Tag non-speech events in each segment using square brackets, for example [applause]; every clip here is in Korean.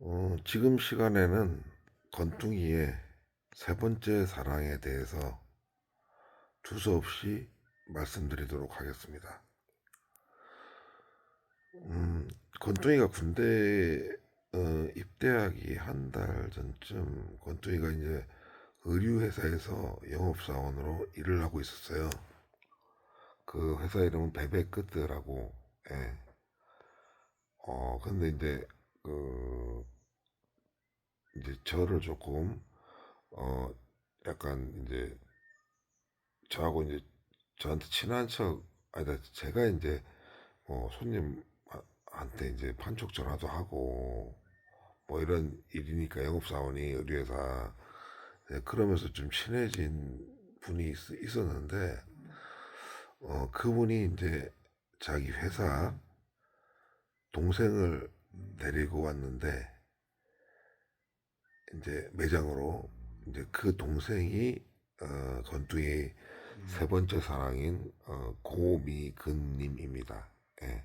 어, 지금 시간에는 건뚱이의 세 번째 사랑에 대해서 두서없이 말씀드리도록 하겠습니다. 음, 건뚱이가 군대 어, 입대하기 한 달 전쯤 건뚱이가 이제 의류회사에서 영업사원으로 일을 하고 있었어요. 그 회사 이름은 베베크트라고, 예. 어, 근데 이제, 그, 이제 저를 조금 어 약간 이제 저하고 이제 저한테 친한 척 아니다 제가 이제 뭐 손님한테 이제 판촉 전화도 하고 뭐 이런 일이니까 영업사원이 의류회사 네, 그러면서 좀 친해진 분이 있, 있었는데 어 그분이 이제 자기 회사 동생을 데리고 왔는데 이제 매장으로 이제 그 동생이 어, 건투의 세 번째 사랑인 어, 고미근님입니다. 예.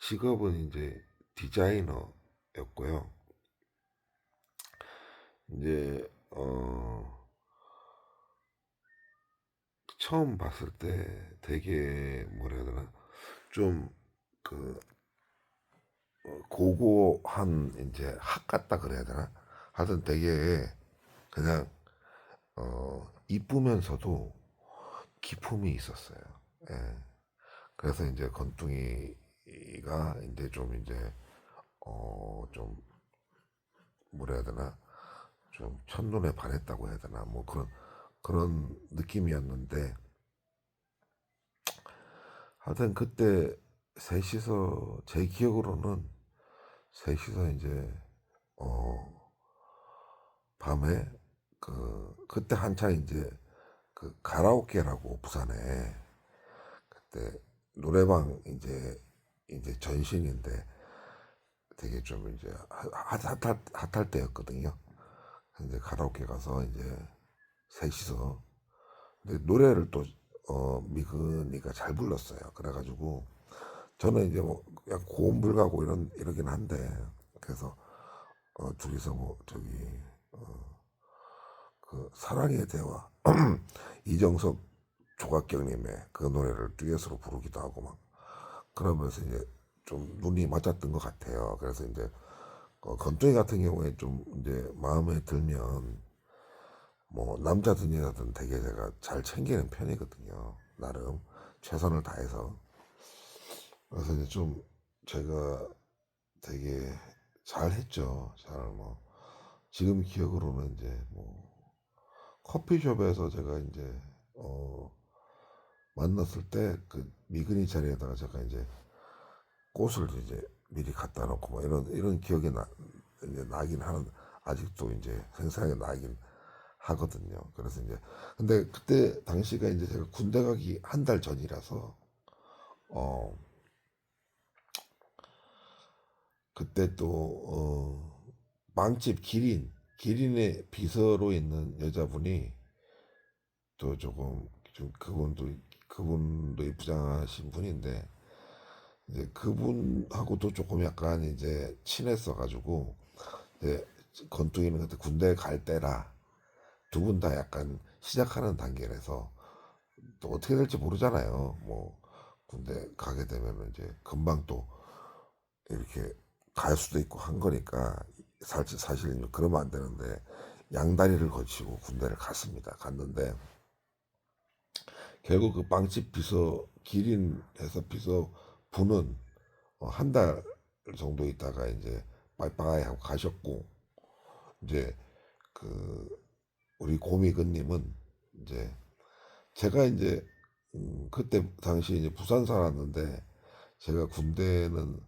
직업은 이제 디자이너였고요. 이제 어, 처음 봤을 때 되게 뭐라 해야 되나 좀그 어, 고고한 이제 학 같다 그래야 되나? 하여튼 되게 그냥 어 이쁘면서도 기품이 있었어요. 예. 그래서 이제 건뚱이가 이제 좀 이제 어좀 뭐라 해야 되나? 좀 첫눈에 반했다고 해야 되나? 뭐 그런 그런 느낌이었는데 하여튼 그때 셋이서 제 기억으로는 셋이서 이제 어 밤에 그 그때 한창 이제 그 가라오케라고 부산에 그때 노래방 이제 이제 전신인데 되게 좀 이제 핫- 핫할 핫할 때였거든요. 근데 가라오케 가서 이제 셋이서 근데 노래를 또 어, 미근이가 잘 불렀어요. 그래가지고 저는 이제 뭐 그냥 고음 불가고 이런 이러긴 한데 그래서 어, 둘이서 뭐 저기 어, 그 사랑의 대화 [clears throat] 이정석 조각경님의 그 노래를 듀엣으로 부르기도 하고 막 그러면서 이제 좀 눈이 맞았던 것 같아요. 그래서 이제 어, 건조이 같은 경우에 좀 이제 마음에 들면 뭐 남자든 여자든 되게 제가 잘 챙기는 편이거든요. 나름 최선을 다해서 그래서 이제 좀 제가 되게 잘했죠. 잘 뭐 지금 기억으로는 이제 뭐 커피숍에서 제가 이제 어 만났을 때 그 미그니 자리에다가 제가 이제 꽃을 이제 미리 갖다 놓고 뭐 이런 이런 기억이 나 이제 나긴 하는 아직도 이제 생생하게 나긴 하거든요. 그래서 이제 근데 그때 당시가 이제 제가 군대 가기 한 달 전이라서 어 그때 또 어, 빵집 기린 기린의 비서로 있는 여자분이 또 조금 좀 그분도 그분도 부장하신 분인데 이제 그분하고도 조금 약간 이제 친했어 가지고 이제 건투이는 그때 군대 갈 때라 두 분 다 약간 시작하는 단계라서 또 어떻게 될지 모르잖아요. 뭐 군대 가게 되면 이제 금방 또 이렇게 갈 수도 있고 한 거니까 사실 사실 그러면 안 되는데 양다리를 거치고 군대를 갔습니다. 갔는데 결국 그 빵집 비서 기린에서 비서 분은 어, 한달 정도 있다가 이제 빠이빠이 하고 가셨고 이제 그 우리 고미근님은 이제 제가 이제 음, 그때 당시 이제 부산 살았는데 제가 군대는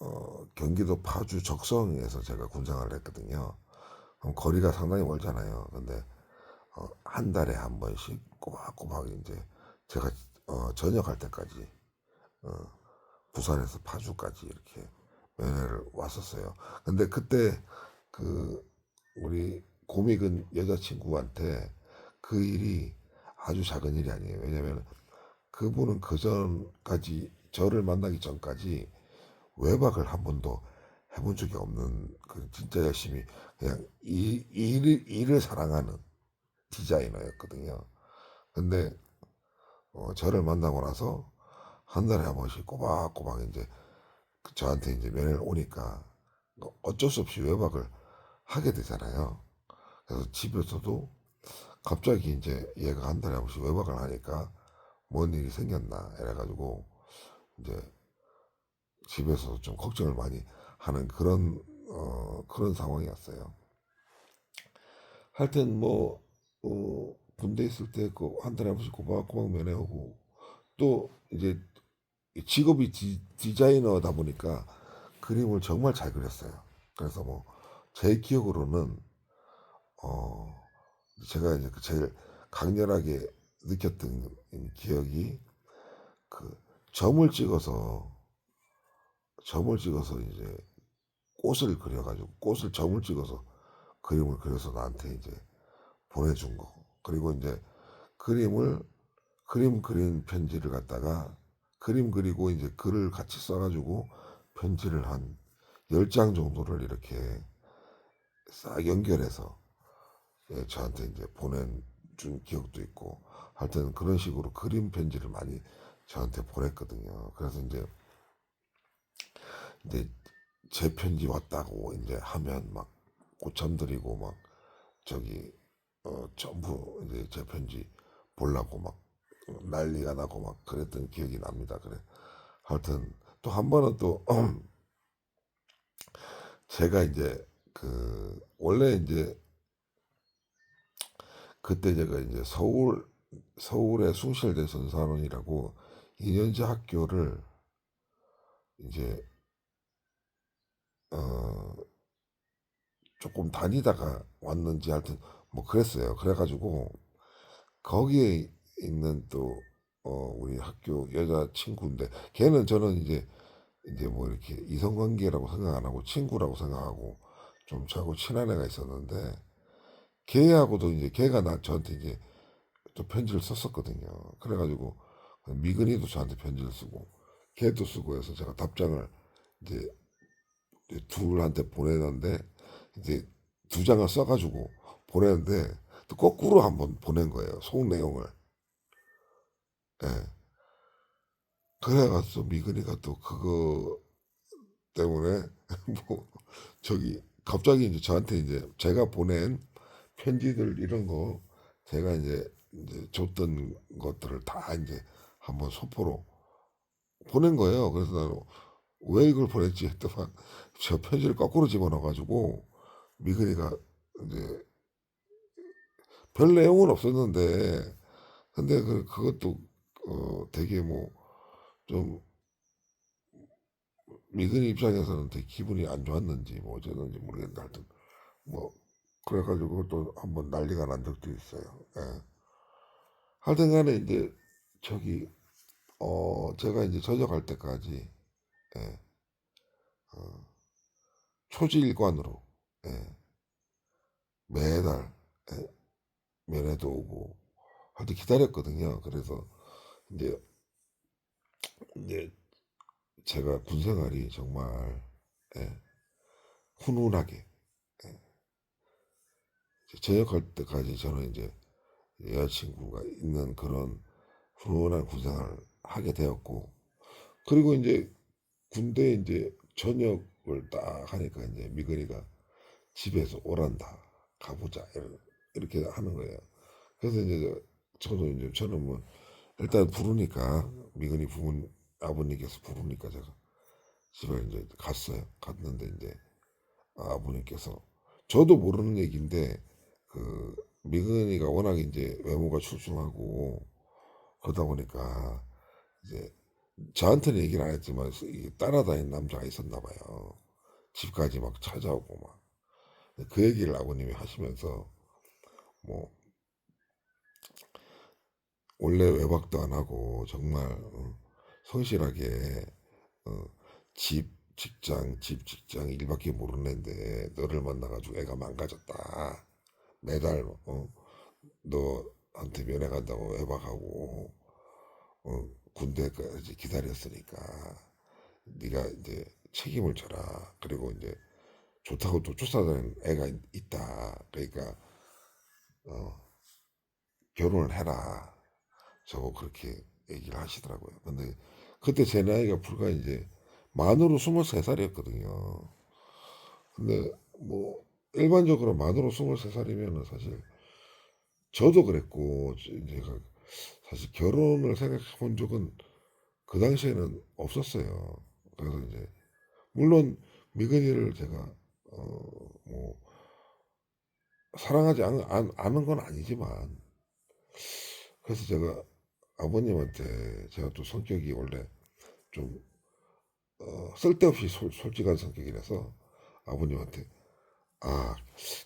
어, 경기도 파주 적성에서 제가 군생활을 했거든요. 그럼 거리가 상당히 멀잖아요. 근데 어, 한 달에 한 번씩 꼬박꼬박 이제 제가 어, 전역할 때까지 어, 부산에서 파주까지 이렇게 면회를 왔었어요. 근데 그때 그 우리 고미근 여자친구한테 그 일이 아주 작은 일이 아니에요. 왜냐면 그분은 그 전까지 저를 만나기 전까지 외박을 한 번도 해본 적이 없는 그 진짜 열심히 그냥 일, 일을 일을 사랑하는 디자이너였거든요. 근데 어, 저를 만나고 나서 한 달에 한 번씩 꼬박꼬박 이제 그 저한테 이제 면회를 오니까 뭐 어쩔 수 없이 외박을 하게 되잖아요. 그래서 집에서도 갑자기 이제 얘가 한 달에 한 번씩 외박을 하니까 뭔 일이 생겼나 이래가지고 이제 집에서 좀 걱정을 많이 하는 그런 어, 그런 상황이었어요. 하여튼 뭐 어, 군대 있을 때그한 달에 한 번씩 꼬박꼬박 면회 오고 또 이제 직업이 디, 디자이너다 보니까 그림을 정말 잘 그렸어요. 그래서 뭐 제 기억으로는 어 제가 이제 그 제일 강렬하게 느꼈던 기억이 그 점을 찍어서 점을 찍어서 이제 꽃을 그려가지고 꽃을 점을 찍어서 그림을 그려서 나한테 이제 보내준 거 그리고 이제 그림을 그림 그린 편지를 갖다가 그림 그리고 이제 글을 같이 써가지고 편지를 한열장 정도를 이렇게 싹 연결해서 예, 저한테 이제 보내준 기억도 있고 하여튼 그런 식으로 그림 편지를 많이 저한테 보냈거든요. 그래서 이제 이제 제 편지 왔다고 이제 하면 막 고참 드리고 막 저기 어 전부 이제 제 편지 보려고 막 난리가 나고 막 그랬던 기억이 납니다. 그래 하여튼 또 한 번은 또 [clears throat] 제가 이제 그 원래 이제 그때 제가 이제 서울 서울의 숭실대 전산원이라고 2년제 학교를 이제 어 조금 다니다가 왔는지 하여튼 뭐 그랬어요. 그래가지고 거기에 있는 또 어 우리 학교 여자 친구인데 걔는 저는 이제 이제 뭐 이렇게 이성 관계라고 생각 안 하고 친구라고 생각하고 좀 저하고 친한 애가 있었는데 걔하고도 이제 걔가 나 저한테 이제 또 편지를 썼었거든요. 그래가지고 미근이도 저한테 편지를 쓰고 걔도 쓰고 해서 제가 답장을 이제 둘한테 보내는데 이제 두 장을 써가지고 보내는데 또 거꾸로 한번 보낸 거예요. 속 내용을. 예. 그래가지고 미근이가 또 그거 때문에 [laughs] 뭐 저기 갑자기 이제 저한테 이제 제가 보낸 편지들 이런 거 제가 이제 이제 줬던 것들을 다 이제 한번 소포로 보낸 거예요. 그래서 나는 왜 이걸 보냈지 했더만 저 편지를 거꾸로 집어넣어가지고 미근이가 이제 별 내용은 없었는데 근데 그 그것도 어 되게 뭐 좀 미근이 입장에서는 되게 기분이 안 좋았는지 뭐 어쨌는지 모르겠는데 하여튼 뭐 그래가지고 또 한번 난리가 난 적도 있어요. 예. 하여튼 간에 이제 저기 어 제가 이제 전역할 때까지 예. 어, 초지일관으로 예. 매달 예. 면회도 오고 하여튼 기다렸거든요. 그래서 이제 이제 제가 군 생활이 정말 예. 훈훈하게 예. 전역할 때까지 저는 이제 여자친구가 있는 그런 훈훈한 군 생활을 하게 되었고 그리고 이제 군대 이제 전역을 딱 하니까 이제 미근이가 집에서 오란다 가보자 이렇게 하는 거예요. 그래서 이제 저도 이제 저는 뭐 일단 부르니까 미근이 부모 아버님께서 부르니까 제가 집에 이제 갔어요. 갔는데 이제 아버님께서 저도 모르는 얘기인데 그 미근이가 워낙 이제 외모가 출중하고 그러다 보니까 이제 저한테는 얘기를 안 했지만 이 따라다니는 남자가 있었나 봐요. 집까지 막 찾아오고 막. 그 얘기를 아버님이 하시면서 뭐 원래 외박도 안 하고 정말 어, 성실하게 어, 집 직장 집 직장 일밖에 모르는 애인데 너를 만나가지고 애가 망가졌다. 매달 어, 너한테 면회 간다고 외박하고 어, 군대까지 기다렸으니까 네가 이제 책임을 져라. 그리고 이제 좋다고 또 쫓아다니는 애가 있- 있다. 그러니까 어, 결혼을 해라. 저거 그렇게 얘기를 하시더라고요. 근데 그때 제 나이가 불과 이제 만으로 23살이었거든요. 근데 뭐 일반적으로 만으로 23살이면은 사실 저도 그랬고 그 사실 결혼을 생각해 본 적은 그 당시에는 없었어요. 그래서 이제 물론 미근이를 제가 어 뭐 사랑하지 않, 않, 않은 건 아니지만 그래서 제가 아버님한테 제가 또 성격이 원래 좀 어, 쓸데없이 솔, 솔직한 성격이라서 아버님한테 아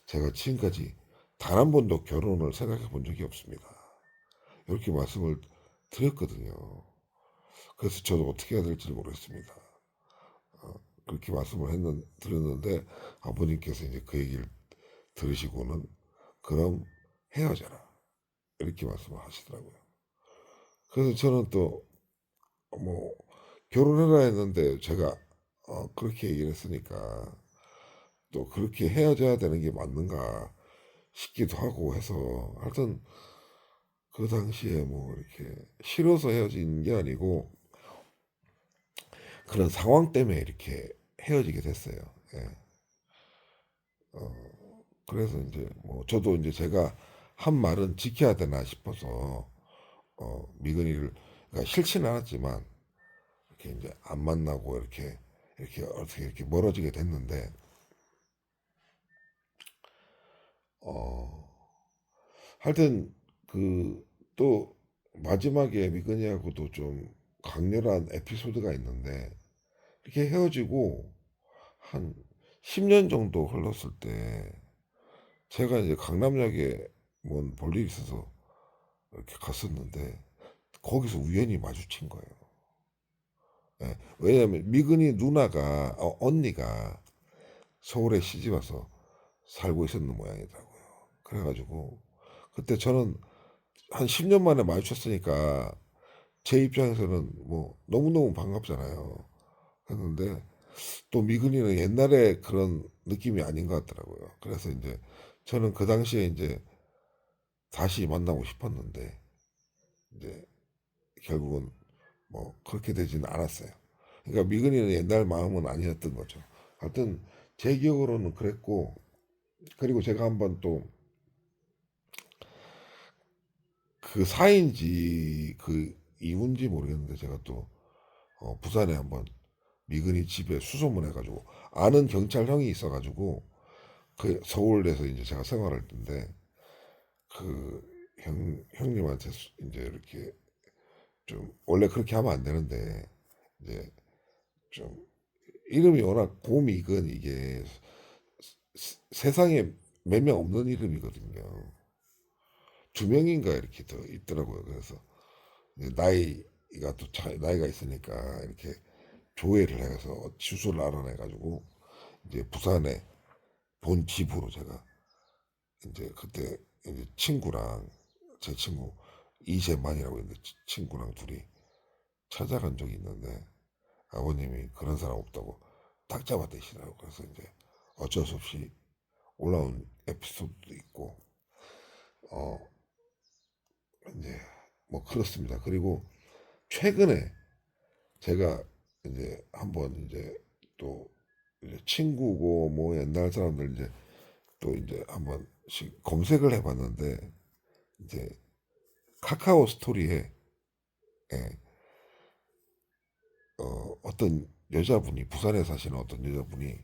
제가 지금까지 단 한 번도 결혼을 생각해 본 적이 없습니다. 이렇게 말씀을 드렸거든요. 그래서 저도 어떻게 해야 될지 모르겠습니다. 어, 그렇게 말씀을 했는, 드렸는데 아버님께서 이제 그 얘기를 들으시고는 그럼 헤어져라 이렇게 말씀을 하시더라고요. 그래서 저는 또 뭐 결혼해라 했는데 제가 어, 그렇게 얘기를 했으니까 또 그렇게 헤어져야 되는 게 맞는가 싶기도 하고 해서 하여튼 그 당시에 뭐 이렇게 싫어서 헤어진 게 아니고 그런 상황 때문에 이렇게 헤어지게 됐어요. 예. 어, 그래서 이제 뭐 저도 이제 제가 한 말은 지켜야 되나 싶어서 어, 미근이를 그러니까 싫지는 않았지만 이렇게 이제 안 만나고 이렇게 이렇게 어떻게 이렇게 멀어지게 됐는데 어 하여튼 그 또 마지막에 미근이하고도 좀 강렬한 에피소드가 있는데 이렇게 헤어지고 한 10년 정도 흘렀을 때 제가 이제 강남역에 뭔 볼일 있어서 이렇게 갔었는데 거기서 우연히 마주친 거예요. 예, 왜냐하면 미근이 누나가 어, 언니가 서울에 시집 와서 살고 있었는 모양이더라고요. 그래가지고 그때 저는 한 10년 만에 마주쳤으니까 제 입장에서는 뭐 너무너무 반갑잖아요. 했는데 또 미근이는 옛날에 그런 느낌이 아닌 것 같더라고요. 그래서 이제 저는 그 당시에 이제 다시 만나고 싶었는데 이제 결국은 뭐 그렇게 되지는 않았어요. 그러니까 미근이는 옛날 마음은 아니었던 거죠. 하여튼 제 기억으로는 그랬고 그리고 제가 한번 또 그 사인지 그 이유인지 모르겠는데 제가 또 어, 부산에 한번 미근이 집에 수소문 해가지고 아는 경찰 형이 있어가지고 그 서울에서 이제 제가 생활할 때인데 그 형 형님한테 수- 이제 이렇게 좀 원래 그렇게 하면 안 되는데 이제 좀 이름이 워낙 고미근 이게 세- 세상에 몇 명 없는 이름이거든요. 두 명인가 이렇게 더 있더라고요. 그래서 나이가 또 차, 나이가 있으니까 이렇게 조회를 해서 주소를 알아내가지고 이제 부산에 본 집으로 제가 이제 그때 이제 친구랑 제 친구 이재만이라고 있는데 치- 친구랑 둘이 찾아간 적이 있는데 아버님이 그런 사람 없다고 딱 잡아대시더라고. 그래서 이제 어쩔 수 없이 올라온 에피소드도 있고 어 이제 뭐 그렇습니다. 그리고 최근에 제가 이제 한번 이제 또 이제 친구고 뭐 옛날 사람들 이제 또 이제 한번씩 검색을 해봤는데 이제 카카오 스토리에 예, 어, 어떤 여자분이 부산에 사시는 어떤 여자분이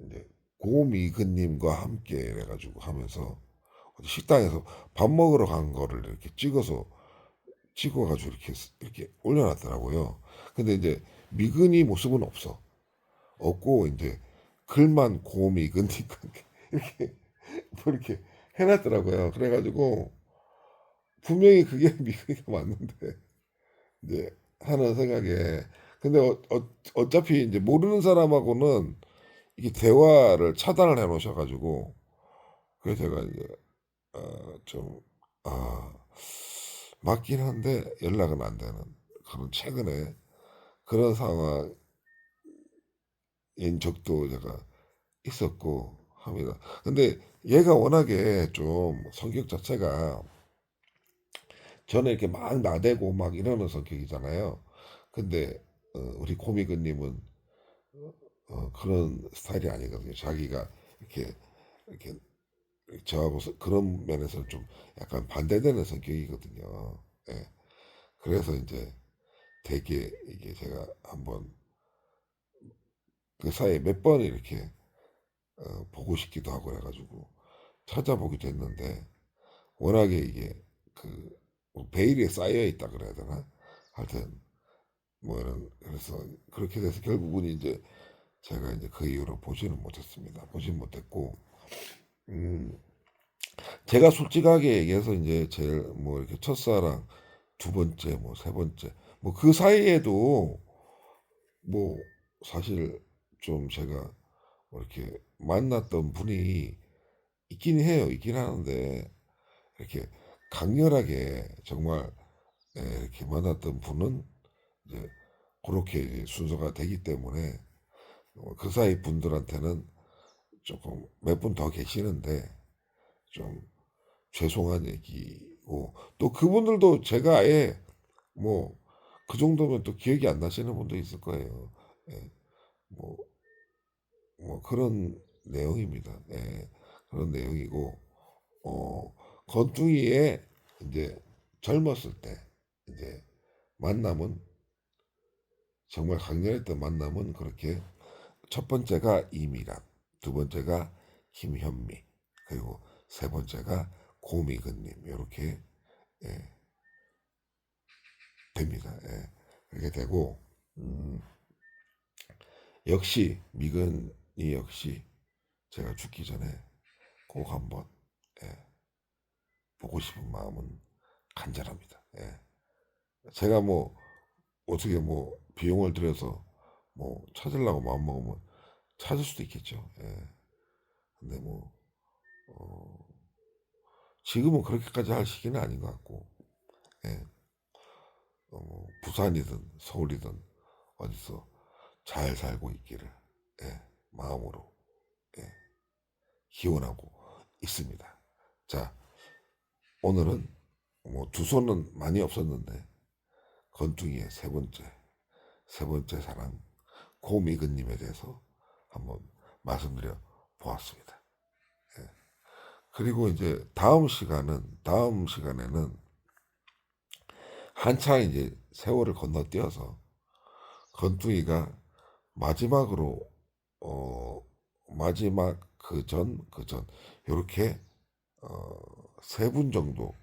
이제 고미근님과 함께 해가지고 하면서 식당에서 밥 먹으러 간 거를 이렇게 찍어서 찍어가지고 이렇게 이렇게 올려놨더라고요. 근데 이제 미근이 모습은 없어. 없고 이제 글만 고미근니까 [laughs] 이렇게 뭐 이렇게 해놨더라고요. 그래가지고 분명히 그게 [laughs] 미근이가 맞는데 이제 하는 생각에 근데 어, 어, 어차피 이제 모르는 사람하고는 이게 대화를 차단을 해 놓으셔가지고 그래서 제가 이제 어, 좀 아, 맞긴 한데 연락은 안 되는 그런 최근에 그런 상황이 적도 제가 있었고 합니다. 근데 얘가 워낙에 좀 성격 자체가 저는 이렇게 막 나대고 막 이러는 성격이잖아요. 근데 어, 우리 고미근님은 어, 그런 스타일이 아니거든요. 자기가 이렇게 이렇게 저하고 서- 그런 면에서는 좀 약간 반대되는 성격이거든요. 예. 그래서 이제 되게 이게 제가 한번 그 사이에 몇 번 이렇게 어, 보고 싶기도 하고 해가지고 찾아보기도 했는데 워낙에 이게 그뭐 베일에 쌓여 있다 그래야 되나? 하여튼 뭐 이런 그래서 그렇게 돼서 결국은 이제 제가 이제 그 이후로 보지는 못했습니다. 보지는 못했고 음 제가 솔직하게 얘기해서 이제 제일 뭐 이렇게 첫사랑 두 번째 뭐 세 번째 뭐 그 사이에도 뭐 사실 좀 제가 뭐 이렇게 만났던 분이 있긴 해요. 있긴 하는데 이렇게 강렬하게 정말 예, 이렇게 만났던 분은 이제 그렇게 순서가 되기 때문에 어, 그 사이 분들한테는 조금 몇 분 더 계시는데 좀 죄송한 얘기고 또 그분들도 제가 아예 뭐 그 정도면 또 기억이 안 나시는 분도 있을 거예요. 예, 뭐, 뭐 그런 내용입니다. 예, 그런 내용이고 어, 건투이의 이제 젊었을 때 이제 만남은 정말 강렬했던 만남은 그렇게 첫 번째가 이미란, 두 번째가 김현미, 그리고 세 번째가 고미근님 이렇게 예, 됩니다. 예, 그렇게 되고 음, 역시 미근이 역시 제가 죽기 전에 꼭 한번 예, 보고 싶은 마음은 간절합니다. 예. 제가 뭐 어떻게 뭐 비용을 들여서 뭐 찾으려고 마음 먹으면 찾을 수도 있겠죠. 예. 근데 뭐 어, 지금은 그렇게까지 할 시기는 아닌 것 같고, 예. 어, 뭐 부산이든 서울이든 어디서 잘 살고 있기를 예, 마음으로 예, 기원하고 있습니다. 자, 오늘은 뭐두 손은 많이 없었는데 건중이의 세 번째 세 번째 사랑 고미근님에 대해서 한번 말씀드려 보았습니다. 예. 그리고 이제 다음 시간은 다음 시간에는 한창 이제 세월을 건너뛰어서 건뚱이가 마지막으로 어 마지막 그 전 그 전 이렇게 어세 분 정도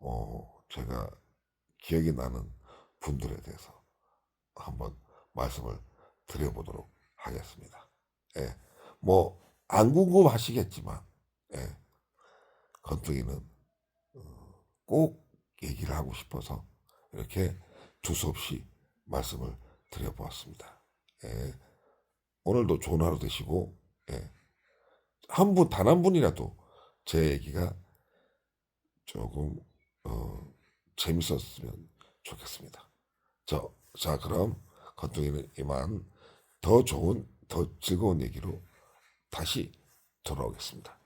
어 제가 기억이 나는 분들에 대해서 한번 말씀을 드려보도록 하겠습니다. 예, 뭐 안 궁금하시겠지만, 예, 건뚱이는 어, 꼭 얘기를 하고 싶어서 이렇게 두서없이 말씀을 드려보았습니다. 예, 오늘도 좋은 하루 되시고, 예, 한 분, 단 한 분이라도 제 얘기가 조금, 어, 재밌었으면 좋겠습니다. 저, 자, 그럼 건뚱이는 이만 더 좋은, 더 즐거운 얘기로 다시 돌아오겠습니다.